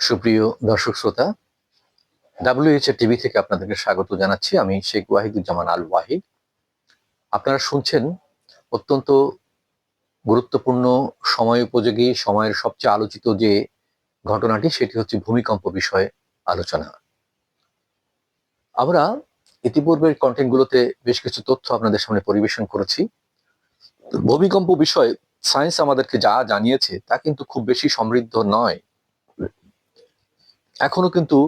সুপ্রিয় দর্শক শ্রোতা ডাব্লিউএইচ টিভি থেকে আপনাদেরকে স্বাগত জানাচ্ছি। আমি শেখ ওয়াহিদুজ্জামান আল ওয়াহিদ আপনারা শুনছেন অত্যন্ত গুরুত্বপূর্ণ, সময় উপযোগী, সময়ের সবচেয়ে আলোচিত যে ঘটনাটি, সেটি হচ্ছে ভূমিকম্প বিষয়ে আলোচনা। আমরা ইতিপূর্বের কন্টেন্টগুলোতে বেশ কিছু তথ্য আপনাদের সামনে পরিবেশন করেছি। ভূমিকম্প বিষয়ে সায়েন্স আমাদেরকে যা জানিয়েছে, তা কিন্তু খুব বেশি সমৃদ্ধ নয়। এখনও কিন্তু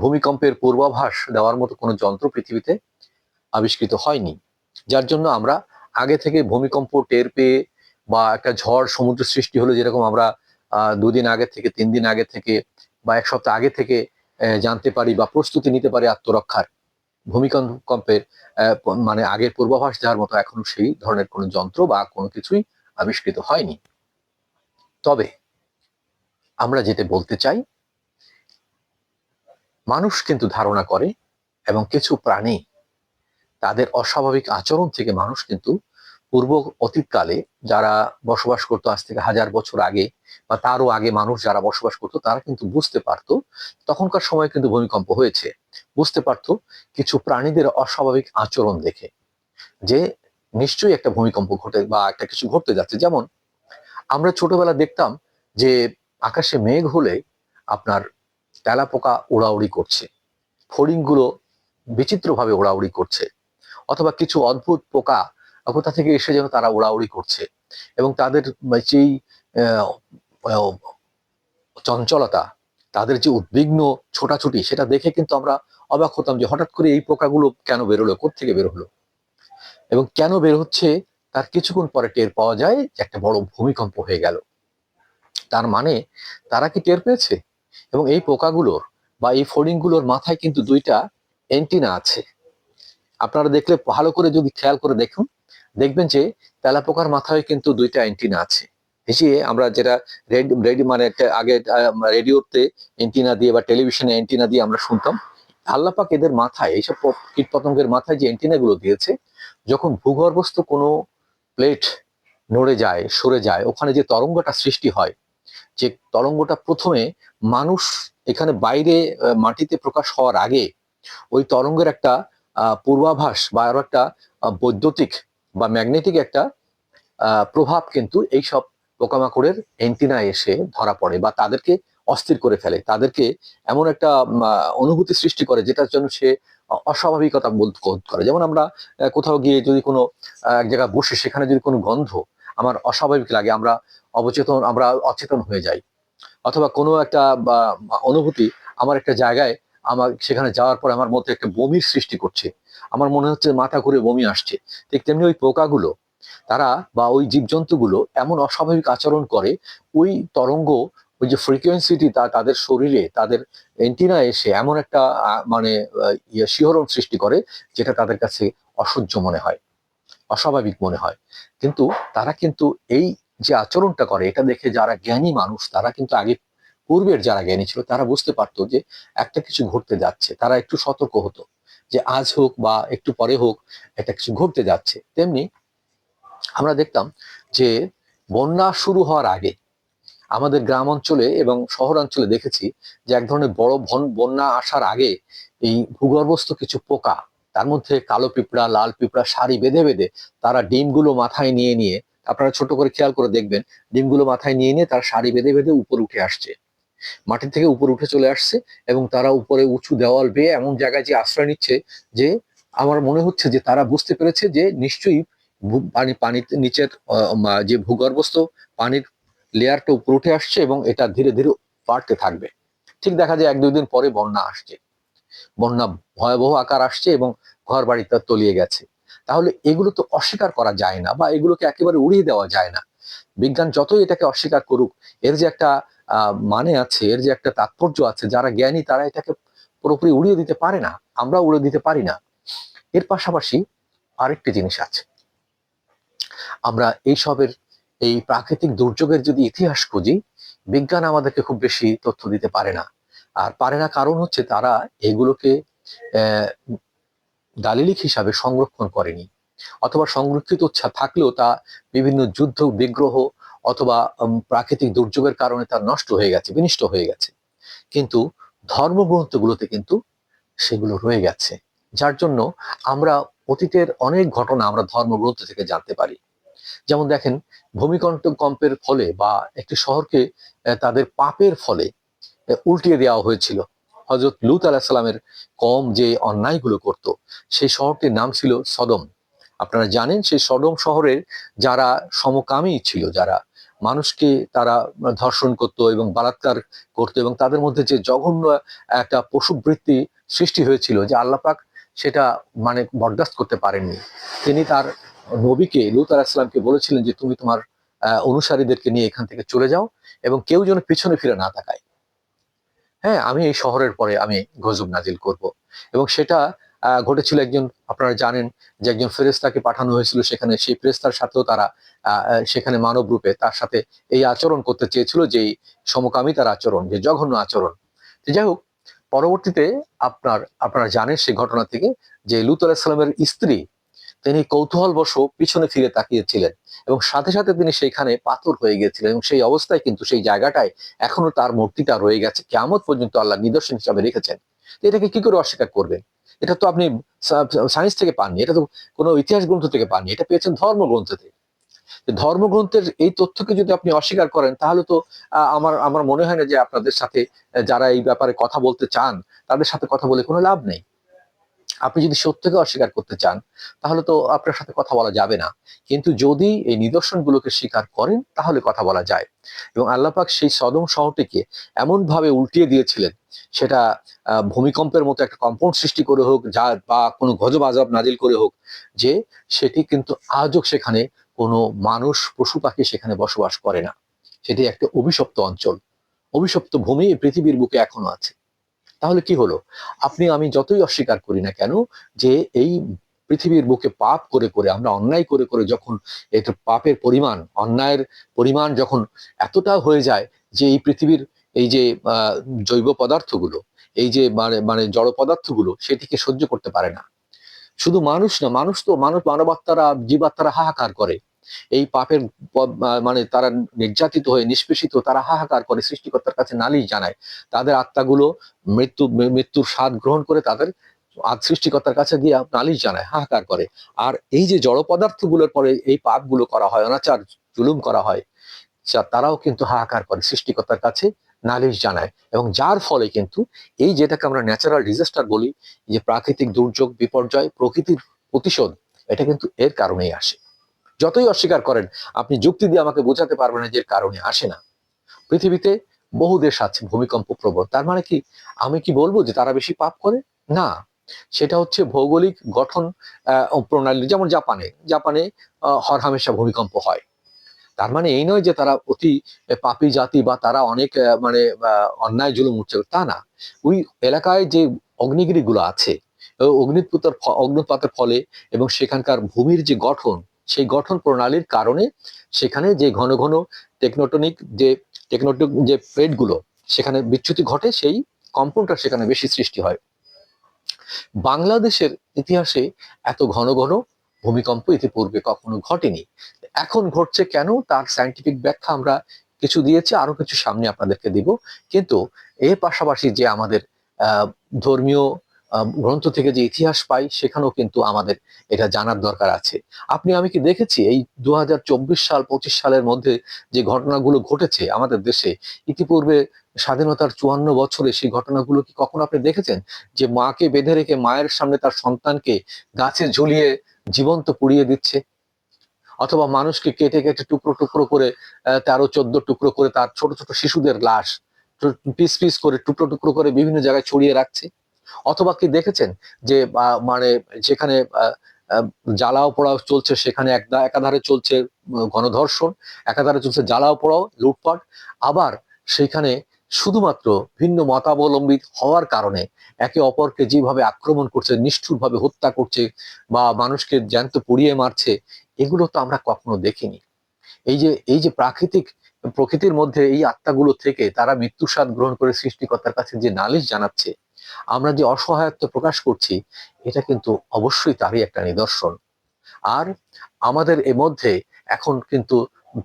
ভূমিকম্পের পূর্বাভাস দেওয়ার মতো কোনো যন্ত্র পৃথিবীতে আবিষ্কৃত হয়নি। যার জন্য আমরা আগে থেকে ভূমিকম্প টের পেয়ে বা একটা ঝড় সমুদ্র সৃষ্টি হলে যেরকম আমরা দুদিন আগে থেকে, তিন দিন আগে থেকে বা এক সপ্তাহ আগে থেকে জানতে পারি বা প্রস্তুতি নিতে পারি আত্মরক্ষার। ভূমিকম্পের মানে আগের পূর্বাভাস দেওয়ার মতো এখনও সেই ধরনের কোনো যন্ত্র বা কোনো কিছুই আবিষ্কৃত হয়নি। তবে আমরা যেটা বলতে চাই মানুষ কিন্তু ধারণা করে এবং কিছু প্রাণী তাদের অস্বাভাবিক আচরণ থেকে মানুষ কিন্তু পূর্ব অতীতকালে যারা বসবাস করতো, আজ থেকে হাজার বছর আগে বা তারও আগে মানুষ যারা বসবাস করতো, তারা কিন্তু বুঝতে পারতো। তখনকার সময় কিন্তু ভূমিকম্প হয়েছে। বুঝতে পারতো কিছু প্রাণীদের অস্বাভাবিক আচরণ দেখে যে নিশ্চয়ই একটা ভূমিকম্প ঘটে বা একটা কিছু ঘটতে যাচ্ছে। যেমন আমরা ছোটবেলা দেখতাম যে আকাশে মেঘ হলে আপনার তেলাপোকা উড়াউড়ি করছে। ফড়িংগুলো বিচিত্রভাবে উড়াউড়ি করছে। অথবা কিছু অদ্ভুত পোকা কোথা থেকে এসে যেন তারা উড়াউড়ি করছে। এবং তাদের যেই চঞ্চলতা, তাদের যে উদ্বিগ্ন ছোটাছুটি, সেটা দেখে কিন্তু আমরা অবাক হতাম যে হঠাৎ করে এই পোকাগুলো কেন বেরোলো থেকে বের হলো? এবং কেন বের হচ্ছে? তার কিছুক্ষণ পরে টের পাওয়া যায় যে একটা বড় ভূমিকম্প হয়ে গেল। তার মানে তারা কি টের পেয়েছে? এবং এই পোকাগুলোর বা এই ফড়িংগুলোর মাথায় কিন্তু দুইটা এন্টিনা আছে। আপনারা দেখলে ভালো করে যদি খেয়াল করে দেখুন, দেখবেন যে তেলাপোকার মাথায় কিন্তু দুইটা অ্যান্টিনা আছে। এই যে আমরা যেটা রেডি মানে আগে রেডিওতে এন্টিনা দিয়ে বা টেলিভিশনে এন্টিনা দিয়ে আমরা শুনতাম, আল্লাপাক এদের মাথায়, এইসব প- কীটপতঙ্গের মাথায় যে এন্টিনা গুলো দিয়েছে, যখন ভূগর্ভস্থ কোনো প্লেট নড়ে যায়, সরে যায়, ওখানে যে তরঙ্গটা সৃষ্টি হয় যে তরঙ্গটা প্রথমে মানুষ এখানে বাইরে মাটিতে প্রকাশ হওয়ার আগে ওই তরঙ্গের একটা পূর্বাভাস বা আরও একটা বৈদ্যুতিক বা ম্যাগনেটিক একটা প্রভাব কিন্তু এইসব পোকামাকড়ের এন্টিনায় এসে ধরা পড়ে বা তাদেরকে অস্থির করে ফেলে। তাদেরকে এমন একটা অনুভূতি সৃষ্টি করে যেটার জন্য সে অস্বাভাবিকতা বোধ করে। যেমন আমরা কোথাও গিয়ে যদি কোনো এক জায়গায় বসে সেখানে যদি কোনো গন্ধ আমার অস্বাভাবিক লাগে, আমরা অবচেতন, আমরা অচেতন হয়ে যাই। অথবা কোনো একটা অনুভূতি আমার একটা জায়গায় আমার, সেখানে যাওয়ার পর আমার মধ্যে একটা বমির সৃষ্টি করছে। আমার মনে হচ্ছে মাথা ঘুরে বমি আসছে। ঠিক তেমনি ওই পোকাগুলো, তারা বা ওই জীবজন্তুগুলো এমন অস্বাভাবিক আচরণ করে, ওই তরঙ্গ, ওই যে ফ্রিকোয়েন্সিটি তা, তাদের শরীরে, তাদের এন্টিনা এসে এমন একটা মানে ইয়ে শিহরণ সৃষ্টি করে, যেটা তাদের কাছে অসহ্য মনে হয়, অস্বাভাবিক মনে হয়। কিন্তু তারা কিন্তু এই যে আচরণটা করে, এটা দেখে যারা জ্ঞানী মানুষ, তারা কিন্তু আগে পূর্বের যারা জ্ঞানী ছিল, তারা বুঝতে পারতো যে একটা কিছু ঘটতে যাচ্ছে। তারা একটু সতর্ক হতো যে আজ হোক বা একটু পরে হোক, একটা কিছু ঘটতে যাচ্ছে। তেমনি আমরা দেখতাম যে বন্যা শুরু হওয়ার আগে আমাদের গ্রাম অঞ্চলে এবং শহরাঞ্চলে দেখেছি যে এক ধরনের বড় বন্যা আসার আগে এই ভূগর্ভস্থ কিছু পোকা, তার মধ্যে কালো পিঁপড়া, লাল পিঁপড়া শাড়ি বেঁধে বেঁধে তারা ডিমগুলো মাথায় নিয়ে নিয়ে আপনারা ছোট করে খেয়াল করে দেখবেন, ডিমগুলো মাথায় নিয়ে নিয়ে তারা সারি বেঁধে বেঁধে উপরে উঠে আসছে। মাটি থেকে উপরে উঠে চলে আসছে এবং তারা উপরে উঁচু দেওয়াল বেয়ে এমন জায়গায় যে আশ্রয় নিচ্ছে যে আমার মনে হচ্ছে যে তারা বুঝতে পেরেছে যে নিশ্চয়ই পানি, পানির নিচের যে ভূগর্ভস্থ পানির লেয়ারটা উপরে উঠে আসছে এবং এটা ধীরে ধীরে বাড়তে থাকবে। ঠিক দেখা যায় এক, দুই দিন পরে বন্যা আসছে। বন্যা ভয়াবহ আকার আসছে এবং ঘর বাড়ি তার তলিয়ে গেছে। তাহলে এগুলো তো অস্বীকার করা যায় না বা এগুলোকে একেবারে উড়িয়ে দেওয়া যায় না। বিজ্ঞান যতই এটাকে অস্বীকার করুক, এর যে একটা মানে আছে, এর যে একটা তাৎপর্য আছে, যারা জ্ঞানী তারা এটাকে পুরোপুরি উড়িয়ে দিতে পারে না, আমরা উড়ে দিতে পারি না। এর পাশাপাশি আরেকটি জিনিস আছে। আমরা এইসবের, এই প্রাকৃতিক দুর্যোগের যদি ইতিহাস খুঁজি, বিজ্ঞান আমাদেরকে খুব বেশি তথ্য দিতে পারে না। আর পারে না কারণ হচ্ছে তারা এগুলোকে দালিলিক হিসাবে সংরক্ষণ করেনি, অথবা সংরক্ষিত থাকলেও তা বিভিন্ন যুদ্ধ, বিগ্রহ অথবা প্রাকৃতিক দুর্যোগের কারণে তা নষ্ট হয়ে গেছে, বিনষ্ট হয়ে গেছে। কিন্তু ধর্মগ্রন্থগুলোতে কিন্তু সেগুলো রয়ে গেছে, যার জন্য আমরা অতীতের অনেক ঘটনা আমরা ধর্মগ্রন্থ থেকে জানতে পারি। যেমন দেখেন, ভূমিকম্প কম্পের ফলে বা একটি শহরকে তাদের পাপের ফলে উল্টিয়ে দেওয়া হয়েছিল। হজরত লুত আলাহিসাল্লামের কম যে অন্যায়গুলো করত, সেই শহরটির নাম ছিল সদম। আপনারা জানেন সেই সদম শহরের যারা সমকামী ছিল, যারা মানুষকে তারা ধর্ষণ করত এবং বালাৎকার করত এবং তাদের মধ্যে যে জঘন্য একটা পশুবৃত্তি সৃষ্টি হয়েছিল যে আল্লাপাক সেটা মানে বরদাস্ত করতে পারেননি। তিনি তার নবীকে লুত আলাহিসাল্লামকে বলেছিলেন যে, তুমি তোমার অনুসারীদেরকে নিয়ে এখান থেকে চলে যাও এবং কেউ যেন পিছনে ফিরে না তাকায়। হ্যাঁ আমি এই শহরের পরে আমি গজব নাজিল করব। এবং সেটা ঘটেছিল একজন, আপনারা জানেন যে একজন ফেরেস্তাকে পাঠানো হয়েছিল সেখানে। সেই ফেরেস্তার সাথেও তারা সেখানে মানব রূপে তার সাথে এই আচরণ করতে চেয়েছিল, যে সমকামী তার আচরণ, যে জঘন্য আচরণ। যাই হোক, পরবর্তীতে আপনার, আপনারা জানেন সেই ঘটনা থেকে যে লুত আলাহিসাল্লামের স্ত্রী তিনি কৌতূহলবশ পিছনে ফিরে তাকিয়েছিলেন এবং সাথে সাথে তিনি সেইখানে পাথর হয়ে গিয়েছিলেন এবং সেই অবস্থায় কিন্তু সেই জায়গাটায় এখনও তার মূর্তিটা রয়ে গেছে। কেমন পর্যন্ত আল্লাহ নিদর্শন হিসাবে রেখেছেন। এটাকে কি করে অস্বীকার করবেন? এটা তো আপনি সায়েন্স থেকে পাননি, এটা তো কোনো ইতিহাস গ্রন্থ থেকে পাননি, এটা পেয়েছেন ধর্মগ্রন্থ থেকে। ধর্মগ্রন্থের এই তথ্যকে যদি আপনি অস্বীকার করেন, তাহলে তো আমার আমার মনে হয় না যে আপনাদের সাথে যারা এই ব্যাপারে কথা বলতে চান, তাদের সাথে কথা বলে কোনো লাভ নেই। আপনি যদি সত্যকে অস্বীকার করতে চান, তাহলে তো আপনার সাথে কথা বলা যাবে না। কিন্তু যদি এই নিদর্শনগুলোকে স্বীকার করেন, তাহলে কথা বলা যায়। এবং আল্লাপাক সেই সদম শহরটিকে এমন ভাবে উল্টিয়ে দিয়েছিলেন, সেটা ভূমিকম্পের মতো একটা কম্পাউন্ড সৃষ্টি করে হোক, যা বা কোনো গজব আজব নাজিল করে হোক, যে সেটি কিন্তু আজও সেখানে কোনো মানুষ, পশু পাখি সেখানে বসবাস করে না। সেটি একটা অভিশপ্ত অঞ্চল। অভিশপ্ত ভূমি পৃথিবীর বুকে এখনও আছে। তাহলে কি হলো? আপনি, আমি যতই অস্বীকার করি না কেন, যে এই পৃথিবীর বুকে পাপ করে করে, আমরা অন্যায় করে করে যখন এটা পাপের পরিমাণ, অন্যায়ের পরিমাণ যখন এতটা হয়ে যায় যে এই পৃথিবীর এই যে জৈব পদার্থগুলো, এই যে মানে মানে জড় পদার্থগুলো সেটিকে সহ্য করতে পারে না। শুধু মানুষ না, মানুষ তো, মানুষ মানবাত্মারা জীবাত্মারা হাহাকার করে। এই পাপের মানে তারা নির্যাতিত হয়ে, নিষ্পেষিত, তারা হাহাকার করে সৃষ্টিকর্তার কাছে নালিশ জানায়। তাদের আত্মাগুলো মৃত্যু মৃত্যুর স্বাদ গ্রহণ করে তাদের সৃষ্টিকর্তার কাছে গিয়ে নালিশ জানায়, হাহাকার করে। আর এই যে জড় পদার্থগুলোর পরে এই পাপগুলো করা হয়, অনাচার, জুলুম করা হয় তারাও কিন্তু হাহাকার করে, সৃষ্টিকর্তার কাছে নালিশ জানায়। এবং যার ফলে কিন্তু এই যেটাকে আমরা ন্যাচারাল ডিজাস্টার বলি, যে প্রাকৃতিক দুর্যোগ, বিপর্যয়, প্রকৃতির প্রতিশোধ, এটা কিন্তু এর কারণেই আসে। যতই অস্বীকার করেন, আপনি যুক্তি দিয়ে আমাকে বোঝাতে পারবেন না যে কারণে আসে না। পৃথিবীতে বহু দেশ আছে, ভূমিকম্প প্রবণ তার মানে কি? আমি কি বলব যে তারা বেশি পাপ করে? না। সেটা হচ্ছে ভৌগোলিক গঠন প্রণালী, যেমন জাপানে। জাপানে হরহামেশা ভূমিকম্প হয়। তার মানে এই নয় যে তারা অতি পাপী জাতি বা তারা অনেক মানে অন্যায় জুলুম উঠছে, তা না। ওই এলাকায় যে অগ্নিগিরিগুলো আছে ফ- অগ্নুৎপাতের ফলে এবং সেখানকার ভূমির যে গঠন সেই গঠন প্রণালীর কারণে সেখানে যে ঘন ঘন টেকনোটনিক যে টেকনোটনিক যে প্লেটগুলো, সেখানে বিচ্যুতি ঘটে, সেই কম্পনটা সেখানে বেশি সৃষ্টি হয়। বাংলাদেশের ইতিহাসে এত ঘন ঘন ভূমিকম্প ইতিপূর্বে কখনো ঘটেনি। এখন ঘটছে কেন? তার সায়েন্টিফিক ব্যাখ্যা আমরা কিছু দিয়েছি আরও কিছু সামনে আপনাদেরকে দিব। কিন্তু এর পাশাপাশি যে আমাদের ধর্মীয় গ্রন্থ থেকে যে ইতিহাস পাই, সেখানেও কিন্তু আমাদের এটা জানার দরকার আছে। আপনি, আমি কি দেখেছি, এই দু হাজার চব্বিশ সাল, পঁচিশ সালের মধ্যে যে ঘটনাগুলো ঘটেছে আমাদের দেশে, ইতিপূর্বে স্বাধীনতার চুয়ান্ন বছরে সেই ঘটনাগুলো কি কখনো আপনি দেখেছেন? যে মাকে বেঁধে রেখে মায়ের সামনে তার সন্তানকে গাছে ঝুলিয়ে জীবন্ত পুড়িয়ে দিচ্ছে? অথবা মানুষকে কেটে কেটে টুকরো টুকরো করে তেরো, চোদ্দ টুকরো করে তার ছোট ছোট শিশুদের লাশ পিস পিস করে টুকরো টুকরো করে বিভিন্ন জায়গায় ছড়িয়ে রাখছে? অথবা কি দেখেছেন যে মানে যেখানে জ্বালাও পোড়াও চলছে, সেখানে একদা একাধারে চলছে গণধর্ষণ, একাধারে চলছে জ্বালাও পোড়াও, লুটপাট, আবার সেখানে শুধুমাত্র ভিন্ন মতাবলম্বী হওয়ার কারণে একে অপরকে যেভাবে আক্রমণ করছে, নিষ্ঠুরভাবে হত্যা করছে বা মানুষকে জ্যান্ত পুড়িয়ে মারছে, এগুলো তো আমরা কখনো দেখিনি। এই যে এই যে প্রাকৃতিক, প্রকৃতির মধ্যে এই আত্মাগুলো থেকে তারা মৃত্যু স্বাদ গ্রহণ করে সৃষ্টিকর্তার কাছে যে নালিশ জানাচ্ছে আমরা যে অসহায়ত্ব প্রকাশ করছি, এটা কিন্তু অবশ্যই তারই একটা নিদর্শন। আর আমাদের এর মধ্যে এখন কিন্তু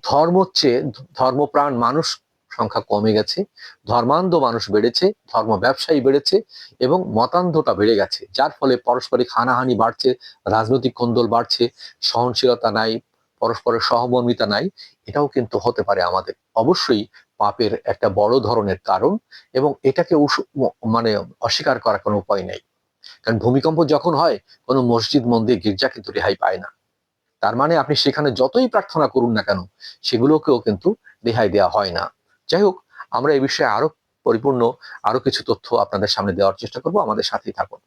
ধর্ম হচ্ছে, ধর্মপ্রাণ মানুষ সংখ্যা কমে গেছে, ধর্মান্ধ মানুষ বেড়েছে, ধর্ম ব্যবসায়ী বেড়েছে এবং মতান্ধটা বেড়ে গেছে। যার ফলে পারস্পরিক হানাহানি বাড়ছে, রাজনৈতিক কোন্দল বাড়ছে, সহনশীলতা নাই, পরস্পরের সহমর্মিতা নাই, এটাও কিন্তু হতে পারে আমাদের। অবশ্যই পাপের একটা বড় ধরনের কারণ এবং এটাকে মানে অস্বীকার করার কোনো উপায় নেই। কারণ ভূমিকম্প যখন হয়, কোনো মসজিদ, মন্দির গির্জা কিন্তু রেহাই পায় না। তার মানে আপনি সেখানে যতই প্রার্থনা করুন না কেন, সেগুলোকেও কিন্তু রেহাই দেওয়া হয় না। যাই হোক, আমরা এই বিষয়ে আরও পরিপূর্ণ আরও কিছু তথ্য আপনাদের সামনে দেওয়ার চেষ্টা করব। আমাদের সাথেই থাকুন।